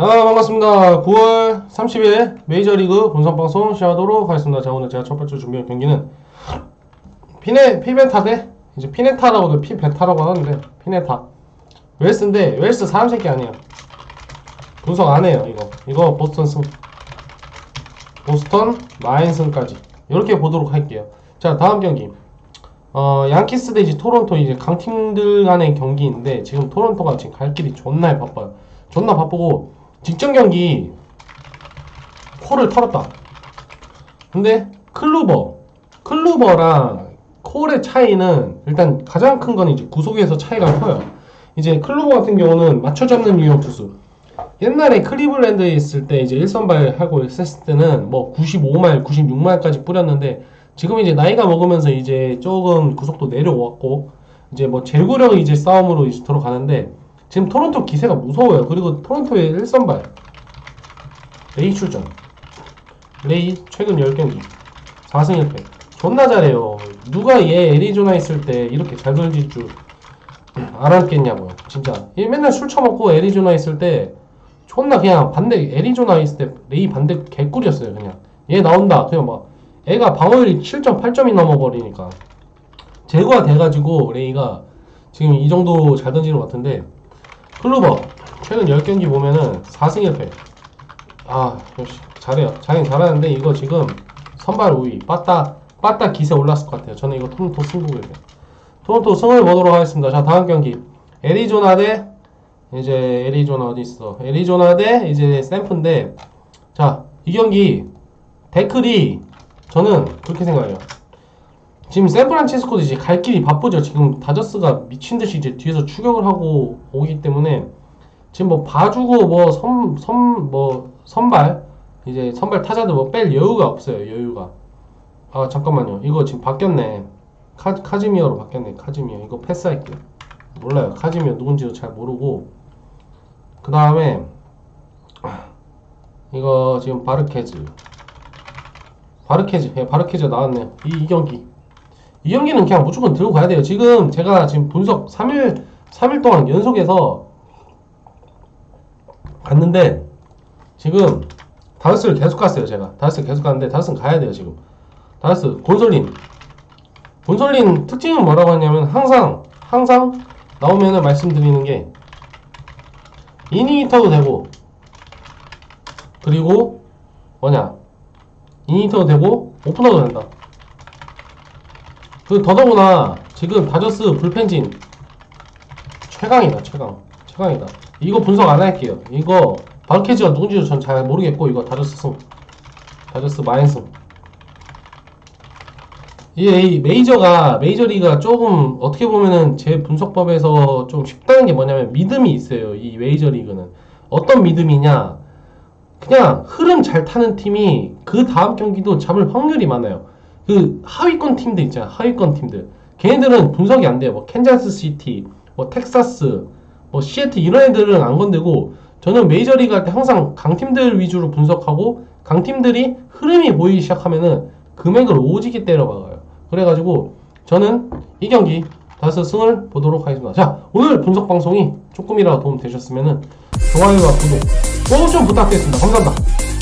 아, 반갑습니다. 9월 30일 메이저리그 본선방송 시작하도록 하겠습니다. 자, 오늘 제가 첫 번째 준비한 경기는 피네, 피베타 대, 이제 피네타라고도 피베타라고 하는데, 피네타. 웰스인데, 웰스 사람 새끼 아니에요. 분석 안 해요, 이거. 이거 보스턴 승. 보스턴, 마인슨까지. 이렇게 보도록 할게요. 자, 다음 경기. 어, 양키스 대 이제 토론토 이제 강팀들 간의 경기인데, 지금 토론토가 지금 갈 길이 존나 바빠요. 존나 바쁘고, 직전 경기 콜을 털었다. 근데 클루버, 클루버랑 콜의 차이는 일단 가장 큰 건 이제 구속에서 차이가 커요. 이제 클루버 같은 경우는 맞춰 잡는 유형 투수. 옛날에 클리블랜드에 있을 때 이제 1선발 하고 있었을 때는 뭐 95말, 96말까지 뿌렸는데 지금 이제 나이가 먹으면서 이제 조금 구속도 내려왔고 이제 뭐 제구력 이제 싸움으로 이제 들어가는데 지금 토론토 기세가 무서워요. 그리고 토론토의 1선발 레이 출전. 레이 최근 10경기 4승 1패. 존나 잘해요. 누가 얘 애리조나 있을 때 이렇게 잘 던질 줄 알았겠냐고요. 진짜. 얘 맨날 술 처먹고 애리조나 있을 때 존나 그냥 반대 애리조나 있을 때 레이 반대 개꿀이었어요. 그냥. 얘 나온다. 그냥 막 애가 방어율이 7점 8점이 넘어버리니까 제거가 돼가지고 레이가 지금 이 정도 잘 던지는 것 같은데 클루버. 최근 10경기 보면은 4승 1패. 아 역시 잘해요. 잘긴 잘하는데 이거 지금 선발 5위 빠따 빠따 기세 올랐을 것 같아요. 저는 이거 토론토 승부예요. 토론토 승을 보도록 하겠습니다. 자 다음 경기. 애리조나 대 이제 애리조나 어디 있어? 애리조나 대 이제 샘프인데 자 이 경기 데클이 저는 그렇게 생각해요 지금 샌프란시스코도 이제 갈 길이 바쁘죠. 지금 다저스가 미친 듯이 이제 뒤에서 추격을 하고 오기 때문에 지금 뭐 봐주고 뭐 선 선 뭐 선발 이제 선발 타자들 뭐 뺄 여유가 없어요. 여유가. 아 잠깐만요. 이거 지금 바뀌었네. 카 카지미어로 바뀌었네. 카지미어. 이거 패스할게요. 몰라요. 카지미어 누군지도 잘 모르고 그 다음에 이거 지금 바르케즈 바르케즈 예, 바르케즈 나왔네요. 이, 이 경기 이 경기는 그냥 무조건 들고 가야 돼요. 지금 제가 지금 분석 3일 3일 동안 연속해서 갔는데 지금 다저스를 계속 갔어요. 제가 다저스 계속 갔는데 다저스는 가야 돼요. 지금 다저스 곤솔린 곤솔린 특징은 뭐라고 하냐면 항상 항상 나오면은 말씀드리는 게 이닝 터도 되고 그리고 뭐냐 이닝 터도 되고 오프너도 된다. 그 더더구나 지금 다저스 불펜진. 최강이다 최강. 최강이다. 이거 분석 안 할게요. 이거 바르케즈가 누군지도 전 잘 모르겠고 이거 다저스 승. 다저스 마인승. 이 메이저가 메이저리가 조금 어떻게 보면은 제 분석법에서 좀 쉽다는 게 뭐냐면 믿음이 있어요 이 메이저리그는. 어떤 믿음이냐? 그냥 흐름 잘 타는 팀이 그 다음 경기도 잡을 확률이 많아요 그 하위권 팀들 있잖아 하위권 팀들. 걔네들은 분석이 안 돼요. 뭐 캔자스 시티 뭐 텍사스 뭐 시애틀 이런 애들은 안 건드고 저는 메이저리그 할 때 항상 강팀들 위주로 분석하고 강팀들이 흐름이 보이기 시작하면은 금액을 오지게 때려박아요. 그래가지고 저는 이 경기 다섯 승을 보도록 하겠습니다. 자 오늘 분석 방송이 조금이라도 도움 되셨으면은 좋아요와 구독 꼭 좀 부탁드리겠습니다. 감사합니다